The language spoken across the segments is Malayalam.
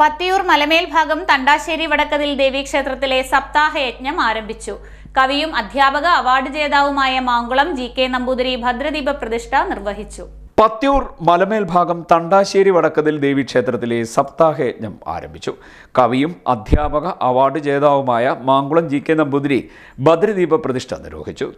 പത്തിയൂർ മലമേൽ ഭാഗം തണ്ടാശ്ശേരി വടക്കതിൽ ദേവീക്ഷേത്രത്തിലെ സപ്താഹ യജ്ഞം ആരംഭിച്ചു. കവിയും അധ്യാപക അവാർഡ് ജേതാവുമായ മാങ്കുളം ജി കെ നമ്പൂതിരി ഭദ്രദീപ പ്രതിഷ്ഠ നിർവഹിച്ചു. പത്യൂർ മലമേൽ ഭാഗം തണ്ടാശ്ശേരി വടക്കതിൽ ദേവീക്ഷേത്രത്തിലെ സപ്താഹയജ്ഞം ആരംഭിച്ചു. കവിയും അധ്യാപക അവാർഡ് ജേതാവുമായ മാങ്കുളം ജി കെ നമ്പൂതിരി ഭദ്രദീപ പ്രതിഷ്ഠ നിർവഹിച്ചു.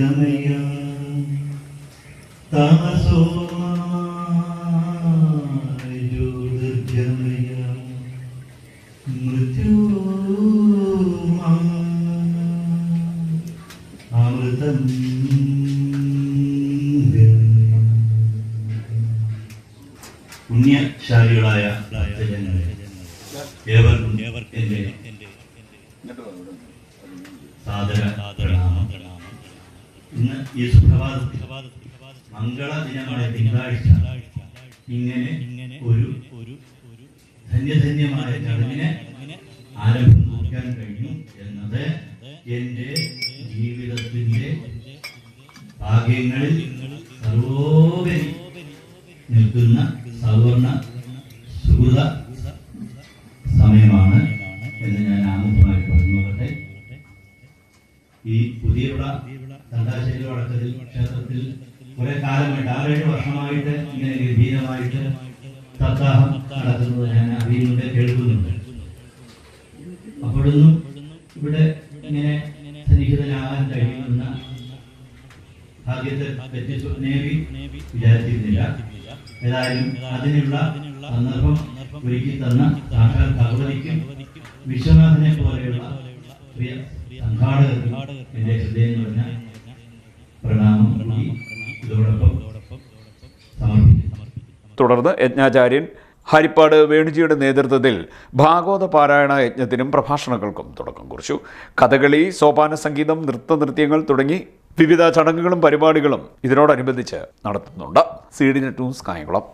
ഗമയ തമസോ ജ്യോതിർഗമയ മൃത്യു അമൃതം പുണ്യശാലികളായ ജനങ്ങളെ ഏവർക്കും എന്റെ സാധന ഈ സുപ്രഭാതത്തിൽ മംഗള ദിനമായ തിങ്കളാഴ്ച ഇങ്ങനെ ഒരു ധന്യധന്യമായ ചടങ്ങിനെ ആരംഭം കുറിക്കാൻ കഴിഞ്ഞു എന്നത് എന്റെ ജീവിതത്തിന്റെ ഭാഗ്യങ്ങളിൽ സർവോപരി നിൽക്കുന്ന സവർണ സുഹൃത സമയമാണ് എന്ന് ഞാൻ ആമുഖമായി പറഞ്ഞു നോക്കട്ടെ ഈ പുതിയവിള തണ്ടാശ്ശേരി വടക്കത്തിൽ ക്ഷേത്രത്തിൽ കുറെ കാലമായിട്ട് ആറേഴ് വർഷമായിട്ട് ഇങ്ങനെ ഗംഭീരമായിട്ട് സപ്താഹം നടക്കുന്നത് ഞാൻ അറിയുന്നുണ്ട് കേൾക്കുന്നുണ്ട്. അപ്പോഴൊന്നും ഇവിടെ ഇങ്ങനെ സന്നിഹിതനാകാൻ കഴിയുമെന്ന ഭാഗ്യത്തെ പറ്റി നേവി വിചാരിച്ചിരുന്നില്ല. ഏതായാലും അതിനുള്ള സന്ദർഭം ഒരുക്കി തന്ന സാക്ഷാൽ ഭഗവതിക്കും വിശ്വനാഥനെ പോലെയുള്ള പ്രിയ സംഘാടകർക്കും തുടർന്ന് യജ്ഞാചാര്യൻ ഹരിപ്പാട് വേണുജിയുടെ നേതൃത്വത്തിൽ ഭാഗവത പാരായണ യജ്ഞത്തിനും പ്രഭാഷണങ്ങൾക്കും തുടക്കം കുറിച്ചു. കഥകളി സോപാന സംഗീതം നൃത്ത നൃത്യങ്ങൾ തുടങ്ങി വിവിധ ചടങ്ങുകളും പരിപാടികളും ഇതിനോടനുബന്ധിച്ച് നടത്തുന്നുണ്ട്. Net news Kayamkulam.